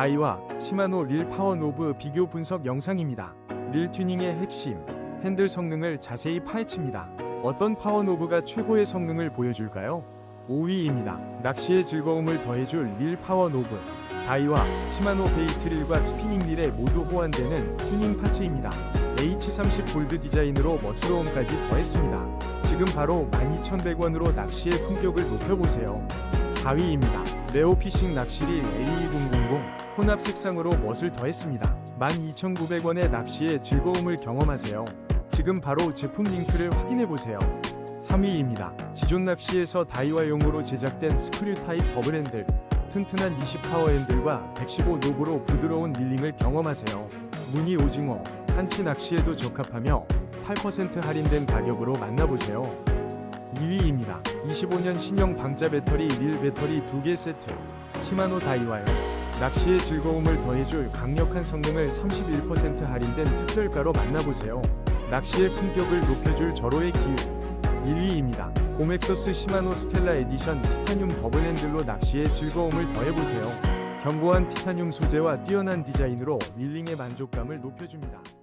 다이와 시마노 릴 파워 노브 비교 분석 영상입니다. 릴 튜닝의 핵심, 핸들 성능을 자세히 파헤칩니다. 어떤 파워 노브가 최고의 성능을 보여줄까요? 5위입니다. 낚시의 즐거움을 더해줄 릴 파워 노브. 다이와 시마노 베이트 릴과 스피닝 릴에 모두 호환되는 튜닝 파츠입니다. H30 골드 디자인으로 멋스러움까지 더했습니다. 지금 바로 12,100원으로 낚시의 품격을 높여보세요. 4위입니다. 레오피싱 낚시릴 A2000 혼합 색상으로 멋을 더했습니다. 12,900원의 낚시의 즐거움을 경험하세요. 지금 바로 제품 링크를 확인해보세요. 3위입니다. 지존 낚시에서 다이와용으로 제작된 스크류 타입 버블 핸들, 튼튼한 20파워 핸들과 115 노브로 부드러운 릴링을 경험하세요. 무늬 오징어, 한치 낚시에도 적합하며 8% 할인된 가격으로 만나보세요. 2위입니다. 25년 신형 방자 배터리 릴 배터리 2개 세트 시마노 다이와요. 낚시의 즐거움을 더해줄 강력한 성능을 31% 할인된 특별가로 만나보세요. 낚시의 품격을 높여줄 절호의 기회. 1위입니다. 고맥서스 시마노 스텔라 에디션 티타늄 더블 핸들로 낚시의 즐거움을 더해보세요. 견고한 티타늄 소재와 뛰어난 디자인으로 릴링의 만족감을 높여줍니다.